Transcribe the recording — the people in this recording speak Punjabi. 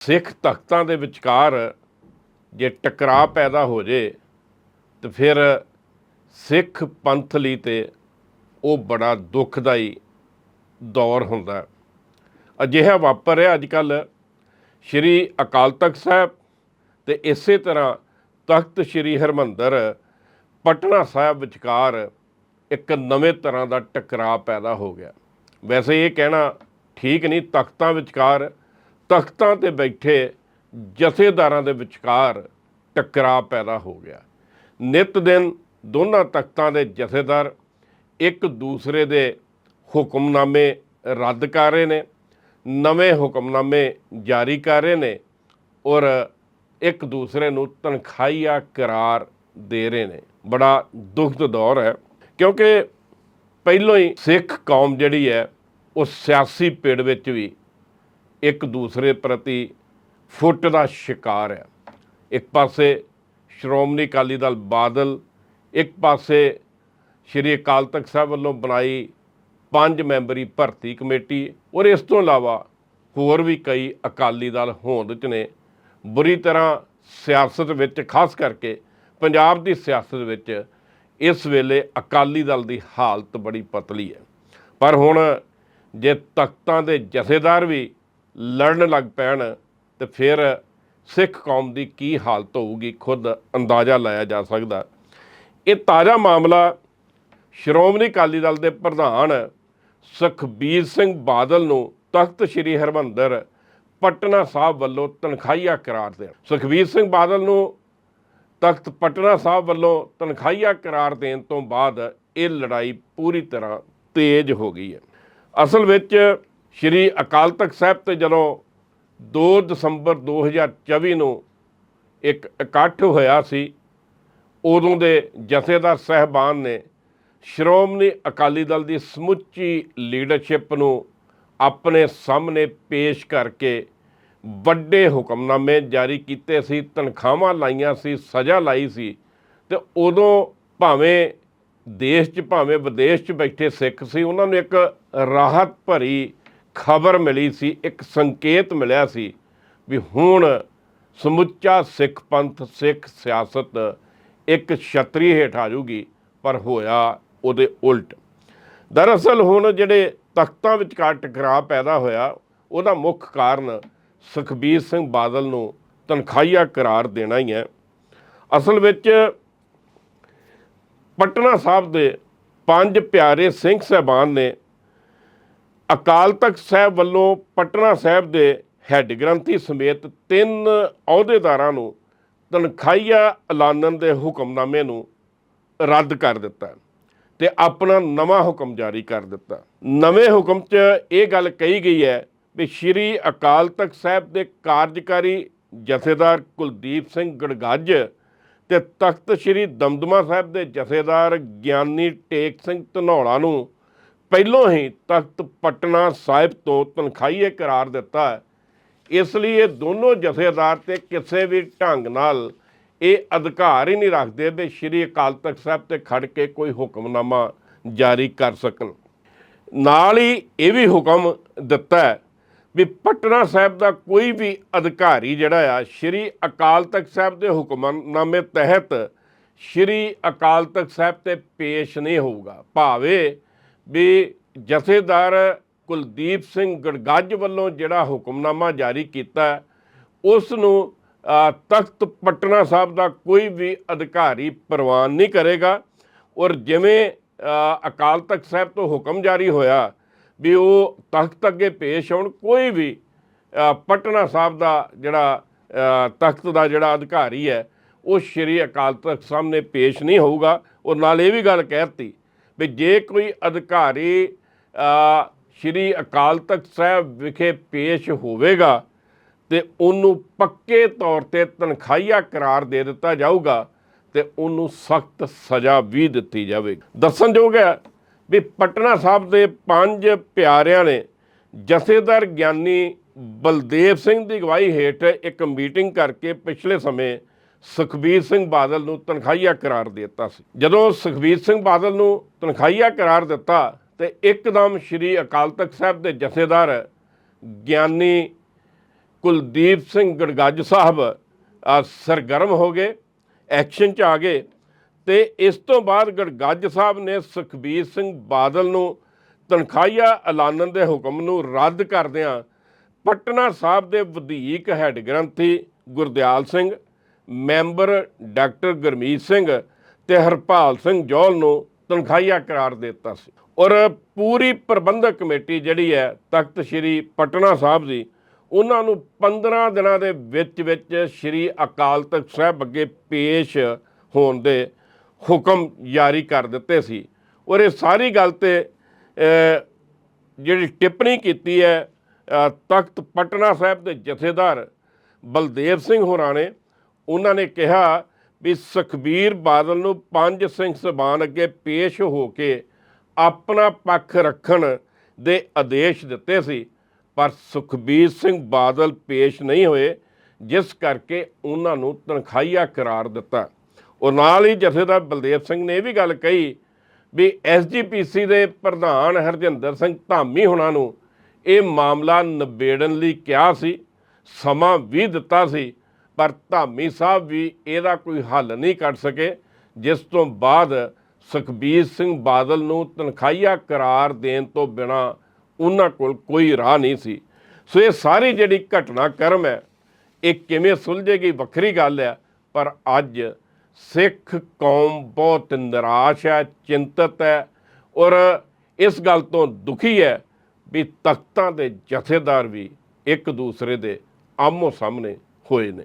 ਸਿੱਖ ਤਖਤਾਂ ਦੇ ਵਿਚਕਾਰ ਜੇ ਟਕਰਾਅ ਪੈਦਾ ਹੋ ਜੇ, ਤੇ ਫਿਰ ਸਿੱਖ ਪੰਥ ਲਈ ਤੇ ਉਹ ਬੜਾ ਦੁਖਦਾਈ ਦੌਰ ਹੁੰਦਾ। ਅਜਿਹਾ ਵਾਪਰ ਰਿਹਾ ਅੱਜ ਕੱਲ ਸ਼੍ਰੀ ਅਕਾਲ ਤਖਤ ਸਾਹਿਬ ਤੇ ਇਸੇ ਤਰ੍ਹਾਂ ਤਖਤ ਸ਼੍ਰੀ ਹਰਮੰਦਰ, ਪਟਨਾ ਸਾਹਿਬ ਵਿਚਕਾਰ ਇੱਕ ਨਵੇਂ ਤਰ੍ਹਾਂ ਦਾ ਟਕਰਾਅ ਪੈਦਾ ਹੋ ਗਿਆ। ਵੈਸੇ ਇਹ ਕਹਿਣਾ ਠੀਕ ਨਹੀਂ, ਤਖਤਾਂ ਵਿਚਕਾਰ ਤਖਤਾਂ ਤੇ ਬੈਠੇ ਜਥੇਦਾਰਾਂ ਦੇ ਵਿਚਕਾਰ ਟਕਰਾਅ ਪੈਦਾ ਹੋ ਗਿਆ। ਨਿਤ ਦਿਨ ਦੋਨਾਂ ਤਖਤਾਂ ਦੇ ਜਥੇਦਾਰ ਇੱਕ ਦੂਸਰੇ ਦੇ ਹੁਕਮਨਾਮੇ ਰੱਦ ਕਰ ਰਹੇ ਨੇ, ਨਵੇਂ ਹੁਕਮਨਾਮੇ ਜਾਰੀ ਕਰ ਰਹੇ ਨੇ ਔਰ ਇੱਕ ਦੂਸਰੇ ਨੂੰ ਤਨਖਾਹੀਆ ਕਰਾਰ ਦੇ ਰਹੇ ਨੇ। ਬੜਾ ਦੁਖਦ ਦੌਰ ਹੈ ਕਿਉਂਕਿ ਪਹਿਲੋਂ ਹੀ ਸਿੱਖ ਕੌਮ ਜਿਹੜੀ ਹੈ ਉਹ ਸਿਆਸੀ ਪਿੜ ਵਿੱਚ ਵੀ ਇੱਕ ਦੂਸਰੇ ਪ੍ਰਤੀ ਫੁੱਟ ਦਾ ਸ਼ਿਕਾਰ ਹੈ। ਇੱਕ ਪਾਸੇ ਸ਼੍ਰੋਮਣੀ ਅਕਾਲੀ ਦਲ ਬਾਦਲ, ਇੱਕ ਪਾਸੇ ਸ਼੍ਰੀ ਅਕਾਲ ਤਖਤ ਸਾਹਿਬ ਵੱਲੋਂ ਬਣਾਈ ਪੰਜ ਮੈਂਬਰੀ ਭਰਤੀ ਕਮੇਟੀ ਔਰ ਇਸ ਤੋਂ ਇਲਾਵਾ ਹੋਰ ਵੀ ਕਈ ਅਕਾਲੀ ਦਲ ਹੋਂਦ ਚ ਨੇ। ਬੁਰੀ ਤਰ੍ਹਾਂ ਸਿਆਸਤ ਵਿੱਚ, ਖਾਸ ਕਰਕੇ ਪੰਜਾਬ ਦੀ ਸਿਆਸਤ ਵਿੱਚ ਇਸ ਵੇਲੇ ਅਕਾਲੀ ਦਲ ਦੀ ਹਾਲਤ ਬੜੀ ਪਤਲੀ ਹੈ। ਪਰ ਹੁਣ ਜੇ ਤਖਤਾਂ ਦੇ ਜਥੇਦਾਰ ਵੀ ਲੜਨ ਲੱਗ ਪੈਣ ਤੇ ਫਿਰ ਸਿੱਖ ਕੌਮ ਦੀ ਕੀ ਹਾਲਤ ਹੋਊਗੀ ਖੁਦ ਅੰਦਾਜ਼ਾ ਲਾਇਆ ਜਾ ਸਕਦਾ। ਇਹ ਤਾਜ਼ਾ ਮਾਮਲਾ ਸ਼੍ਰੋਮਣੀ ਅਕਾਲੀ ਦਲ ਦੇ ਪ੍ਰਧਾਨ ਸੁਖਬੀਰ ਸਿੰਘ ਬਾਦਲ ਨੂੰ ਤਖਤ ਸ੍ਰੀ ਹਰਮੰਦਰ ਪਟਨਾ ਸਾਹਿਬ ਵੱਲੋਂ ਤਨਖਾਹੀਆ ਕਰਾਰ ਦੇਣ। ਸੁਖਬੀਰ ਸਿੰਘ ਬਾਦਲ ਨੂੰ ਤਖਤ ਪਟਨਾ ਸਾਹਿਬ ਵੱਲੋਂ ਤਨਖਾਹੀਆ ਕਰਾਰ ਦੇਣ ਤੋਂ ਬਾਅਦ ਇਹ ਲੜਾਈ ਪੂਰੀ ਤਰ੍ਹਾਂ ਤੇਜ਼ ਹੋ ਗਈ ਹੈ। ਅਸਲ ਵਿੱਚ ਸ੍ਰੀ ਅਕਾਲ ਤਖਤ ਸਾਹਿਬ ਤੇ ਜਦੋਂ 2 ਦਸੰਬਰ 2024 ਨੂੰ ਇੱਕ ਇਕੱਠ ਹੋਇਆ ਸੀ, ਉਦੋਂ ਦੇ ਜਥੇਦਾਰ ਸਹਿਬਾਨ ਨੇ ਸ਼੍ਰੋਮਣੀ ਅਕਾਲੀ ਦਲ ਦੀ ਸਮੁੱਚੀ ਲੀਡਰਸ਼ਿਪ ਨੂੰ ਆਪਣੇ ਸਾਹਮਣੇ ਪੇਸ਼ ਕਰਕੇ ਵੱਡੇ ਹੁਕਮਨਾਮੇ ਜਾਰੀ ਕੀਤੇ ਸੀ, ਤਨਖਾਹਾਂ ਲਾਈਆਂ ਸੀ, ਸਜ਼ਾ ਲਾਈ ਸੀ ਤੇ ਉਦੋਂ ਭਾਵੇਂ ਦੇਸ਼ 'ਚ ਭਾਵੇਂ ਵਿਦੇਸ਼ 'ਚ ਬੈਠੇ ਸਿੱਖ ਸੀ, ਉਹਨਾਂ ਨੂੰ ਇੱਕ ਰਾਹਤ ਭਰੀ ਖਬਰ ਮਿਲੀ ਸੀ, ਇੱਕ ਸੰਕੇਤ ਮਿਲਿਆ ਸੀ ਵੀ ਹੁਣ ਸਮੁੱਚਾ ਸਿੱਖ ਪੰਥ, ਸਿੱਖ ਸਿਆਸਤ ਇੱਕ ਛਤਰੀ ਹੇਠ ਆ ਜੂਗੀ ਪਰ ਹੋਇਆ ਉਹਦੇ ਉਲਟ। ਦਰਅਸਲ ਹੁਣ ਜਿਹੜੇ ਤਖਤਾਂ ਵਿਚਕਾਰ ਟਕਰਾਅ ਪੈਦਾ ਹੋਇਆ, ਉਹਦਾ ਮੁੱਖ ਕਾਰਨ ਸੁਖਬੀਰ ਸਿੰਘ ਬਾਦਲ ਨੂੰ ਤਨਖਾਹੀਆ ਕਰਾਰ ਦੇਣਾ ਹੀ ਹੈ। ਅਸਲ ਵਿੱਚ ਪਟਨਾ ਸਾਹਿਬ ਦੇ ਪੰਜ ਪਿਆਰੇ ਸਿੰਘ ਸਹਿਬਾਨ ਨੇ ਅਕਾਲ ਤਖਤ ਸਾਹਿਬ ਵੱਲੋਂ ਪਟਨਾ ਸਾਹਿਬ ਦੇ ਹੈੱਡ ਗ੍ਰੰਥੀ ਸਮੇਤ ਤਿੰਨ ਅਹੁਦੇਦਾਰਾਂ ਨੂੰ ਤਨਖਾਹੀਆ ਐਲਾਨਣ ਦੇ ਹੁਕਮਨਾਮੇ ਨੂੰ ਰੱਦ ਕਰ ਦਿੱਤਾ ਤੇ ਆਪਣਾ ਨਵਾਂ ਹੁਕਮ ਜਾਰੀ ਕਰ ਦਿੱਤਾ। ਨਵੇਂ ਹੁਕਮ 'ਚ ਇਹ ਗੱਲ ਕਹੀ ਗਈ ਹੈ ਵੀ ਸ਼੍ਰੀ ਅਕਾਲ ਤਖਤ ਸਾਹਿਬ ਦੇ ਕਾਰਜਕਾਰੀ ਜਥੇਦਾਰ ਕੁਲਦੀਪ ਸਿੰਘ ਗੜਗੱਜ ਤੇ ਤਖਤ ਸ਼੍ਰੀ ਦਮਦਮਾ ਸਾਹਿਬ ਦੇ ਜਥੇਦਾਰ ਗਿਆਨੀ ਟੇਕ ਸਿੰਘ ਧਨੌਲਾ ਨੂੰ ਪਹਿਲੋਂ ਹੀ ਤਖਤ ਪਟਨਾ ਸਾਹਿਬ ਤੋਂ ਤਨਖਾਹੀਏ ਕਰਾਰ ਦਿੱਤਾ ਹੈ। ਇਸ ਲਈ ਇਹ ਦੋਨੋਂ ਜਥੇਦਾਰ ਤੇ ਕਿਸੇ ਵੀ ਢੰਗ ਨਾਲ ਇਹ ਅਧਿਕਾਰ ਹੀ ਨਹੀਂ ਰੱਖਦੇ ਵੀ ਸ਼੍ਰੀ ਅਕਾਲ ਤਖਤ ਸਾਹਿਬ ਤੇ ਖੜ ਕੇ ਕੋਈ ਹੁਕਮਨਾਮਾ ਜਾਰੀ ਕਰ ਸਕਣ। ਨਾਲ ਹੀ ਇਹ ਵੀ ਹੁਕਮ ਦਿੱਤਾ ਹੈ ਵੀ ਪਟਨਾ ਸਾਹਿਬ ਦਾ ਕੋਈ ਵੀ ਅਧਿਕਾਰੀ ਜਿਹੜਾ ਆ, ਸ਼੍ਰੀ ਅਕਾਲ ਤਖਤ ਸਾਹਿਬ ਦੇ ਹੁਕਮਨਾਮੇ ਤਹਿਤ ਸ਼੍ਰੀ ਅਕਾਲ ਤਖਤ ਸਾਹਿਬ ਤੇ ਪੇਸ਼ ਨਹੀਂ ਹੋਊਗਾ। ਭਾਵੇਂ ਵੀ ਜਥੇਦਾਰ ਕੁਲਦੀਪ ਸਿੰਘ ਗੜਗੱਜ ਵੱਲੋਂ ਜਿਹੜਾ ਹੁਕਮਨਾਮਾ ਜਾਰੀ ਕੀਤਾ ਉਸ ਨੂੰ ਤਖਤ ਪਟਨਾ ਸਾਹਿਬ ਦਾ ਕੋਈ ਵੀ ਅਧਿਕਾਰੀ ਪ੍ਰਵਾਨ ਨਹੀਂ ਕਰੇਗਾ। ਔਰ ਜਿਵੇਂ ਅਕਾਲ ਤਖਤ ਸਾਹਿਬ ਤੋਂ ਹੁਕਮ ਜਾਰੀ ਹੋਇਆ ਵੀ ਉਹ ਤਖਤ ਅੱਗੇ ਪੇਸ਼ ਹੋਣ, ਕੋਈ ਵੀ ਪਟਨਾ ਸਾਹਿਬ ਦਾ ਜਿਹੜਾ ਤਖਤ ਦਾ ਜਿਹੜਾ ਅਧਿਕਾਰੀ ਹੈ, ਉਹ ਸ਼੍ਰੀ ਅਕਾਲ ਤਖਤ ਸਾਹਮਣੇ ਪੇਸ਼ ਨਹੀਂ ਹੋਊਗਾ। ਔਰ ਨਾਲ ਇਹ ਵੀ ਗੱਲ ਕਹਿਤੀ ਵੀ ਜੇ ਕੋਈ ਅਧਿਕਾਰੀ ਸ਼੍ਰੀ ਅਕਾਲ ਤਖਤ ਸਾਹਿਬ ਵਿਖੇ ਪੇਸ਼ ਹੋਵੇਗਾ ਤੇ ਉਹਨੂੰ ਪੱਕੇ ਤੌਰ ਤੇ ਤਨਖਾਹੀਆ ਕਰਾਰ ਦੇ ਦਿੱਤਾ ਜਾਊਗਾ ਤੇ ਉਹਨੂੰ ਸਖਤ ਸਜ਼ਾ ਵੀ ਦਿੱਤੀ ਜਾਵੇਗੀ। ਦੱਸਣਯੋਗ ਹੈ ਵੀ ਪਟਨਾ ਸਾਹਿਬ ਦੇ ਪੰਜ ਪਿਆਰਿਆਂ ਨੇ ਜਥੇਦਾਰ ਗਿਆਨੀ ਬਲਦੇਵ ਸਿੰਘ ਦੀ ਅਗਵਾਈ ਹੇਠ ਇੱਕ ਮੀਟਿੰਗ ਕਰਕੇ ਪਿਛਲੇ ਸਮੇਂ ਸੁਖਬੀਰ ਸਿੰਘ ਬਾਦਲ ਨੂੰ ਤਨਖਾਹੀਆ ਕਰਾਰ ਦਿੱਤਾ ਸੀ। ਜਦੋਂ ਸੁਖਬੀਰ ਸਿੰਘ ਬਾਦਲ ਨੂੰ ਤਨਖਾਹੀਆ ਕਰਾਰ ਦਿੱਤਾ ਤੇ ਇੱਕਦਮ ਸ਼੍ਰੀ ਅਕਾਲ ਤਖਤ ਸਾਹਿਬ ਦੇ ਜਥੇਦਾਰ ਗਿਆਨੀ ਕੁਲਦੀਪ ਸਿੰਘ ਗੜਗੱਜ ਸਾਹਿਬ ਸਰਗਰਮ ਹੋ ਗਏ, ਐਕਸ਼ਨ 'ਚ ਆ ਗਏ ਤੇ ਇਸ ਤੋਂ ਬਾਅਦ ਗੜਗੱਜ ਸਾਹਿਬ ਨੇ ਸੁਖਬੀਰ ਸਿੰਘ ਬਾਦਲ ਨੂੰ ਤਨਖਾਹੀਆ ਐਲਾਨਣ ਦੇ ਹੁਕਮ ਨੂੰ ਰੱਦ ਕਰਦਿਆਂ ਪਟਨਾ ਸਾਹਿਬ ਦੇ ਵਧੀਕ ਹੈੱਡ ਗ੍ਰੰਥੀ ਗੁਰਦਿਆਲ ਸਿੰਘ ਮੈਂਬਰ ਡਾਕਟਰ ਗੁਰਮੀਤ ਸਿੰਘ ਤੇ ਹਰਪਾਲ ਸਿੰਘ ਜੋਲ ਨੂੰ ਤਨਖਾਹੀਆ ਕਰਾਰ ਦਿੱਤਾ ਸੀ। ਔਰ ਪੂਰੀ ਪ੍ਰਬੰਧਕ ਕਮੇਟੀ ਜਿਹੜੀ ਹੈ, ਤਖਤ ਸ੍ਰੀ ਪਟਨਾ ਸਾਹਿਬ ਦੀ, ਉਹਨਾਂ ਨੂੰ 15 ਦਿਨਾਂ ਦੇ ਵਿੱਚ ਵਿੱਚ ਸ੍ਰੀ ਅਕਾਲ ਤਖਤ ਸਾਹਿਬ ਅੱਗੇ ਪੇਸ਼ ਹੋਣ ਦੇ ਹੁਕਮ ਜਾਰੀ ਕਰ ਦਿੱਤੇ ਸੀ। ਔਰ ਇਹ ਸਾਰੀ ਗੱਲ ਤੇ ਜਿਹੜੀ ਟਿੱਪਣੀ ਕੀਤੀ ਹੈ ਤਖਤ ਪਟਨਾ ਸਾਹਿਬ ਦੇ ਜਥੇਦਾਰ ਬਲਦੇਵ ਸਿੰਘ ਹੋਰਾਂ ਨੇ ਉਹਨਾਂ ਨੇ ਕਿਹਾ ਵੀ ਸੁਖਬੀਰ ਬਾਦਲ ਨੂੰ ਪੰਜ ਸਿੰਘ ਸਬਾਨ ਅੱਗੇ ਪੇਸ਼ ਹੋ ਕੇ ਆਪਣਾ ਪੱਖ ਰੱਖਣ ਦੇ ਆਦੇਸ਼ ਦਿੱਤੇ ਸੀ, ਪਰ ਸੁਖਬੀਰ ਸਿੰਘ ਬਾਦਲ ਪੇਸ਼ ਨਹੀਂ ਹੋਏ, ਜਿਸ ਕਰਕੇ ਉਹਨਾਂ ਨੂੰ ਤਨਖਾਹੀਆ ਕਰਾਰ ਦਿੱਤਾ। ਉਹ ਨਾਲ ਹੀ ਜਥੇਦਾਰ ਬਲਦੇਵ ਸਿੰਘ ਨੇ ਇਹ ਵੀ ਗੱਲ ਕਹੀ ਵੀ ਐਸਜੀਪੀਸੀ ਦੇ ਪ੍ਰਧਾਨ ਹਰਜਿੰਦਰ ਸਿੰਘ ਧਾਮੀ ਹੁਣਾਂ ਨੂੰ ਇਹ ਮਾਮਲਾ ਨਿਬੇੜਨ ਲਈ ਕਿਹਾ ਸੀ, ਸਮਾਂ ਵੀ ਦਿੱਤਾ ਸੀ ਪਰ ਧਾਮੀ ਸਾਹਿਬ ਵੀ ਇਹਦਾ ਕੋਈ ਹੱਲ ਨਹੀਂ ਕੱਢ ਸਕੇ, ਜਿਸ ਤੋਂ ਬਾਅਦ ਸੁਖਬੀਰ ਸਿੰਘ ਬਾਦਲ ਨੂੰ ਤਨਖਾਹੀਆ ਕਰਾਰ ਦੇਣ ਤੋਂ ਬਿਨਾ ਉਹਨਾਂ ਕੋਲ ਕੋਈ ਰਾਹ ਨਹੀਂ ਸੀ। ਸੋ ਇਹ ਸਾਰੀ ਜਿਹੜੀ ਘਟਨਾ ਕਰਮ ਹੈ, ਇਹ ਕਿਵੇਂ ਸੁਲਝੇਗੀ ਵੱਖਰੀ ਗੱਲ ਹੈ, ਪਰ ਅੱਜ ਸਿੱਖ ਕੌਮ ਬਹੁਤ ਨਿਰਾਸ਼ ਹੈ, ਚਿੰਤਤ ਹੈ ਔਰ ਇਸ ਗੱਲ ਤੋਂ ਦੁਖੀ ਹੈ ਵੀ ਤਖਤਾਂ ਦੇ ਜਥੇਦਾਰ ਵੀ ਇੱਕ ਦੂਸਰੇ ਦੇ ਆਮੋ ਸਾਹਮਣੇ ਹੋਏ ਨੇ।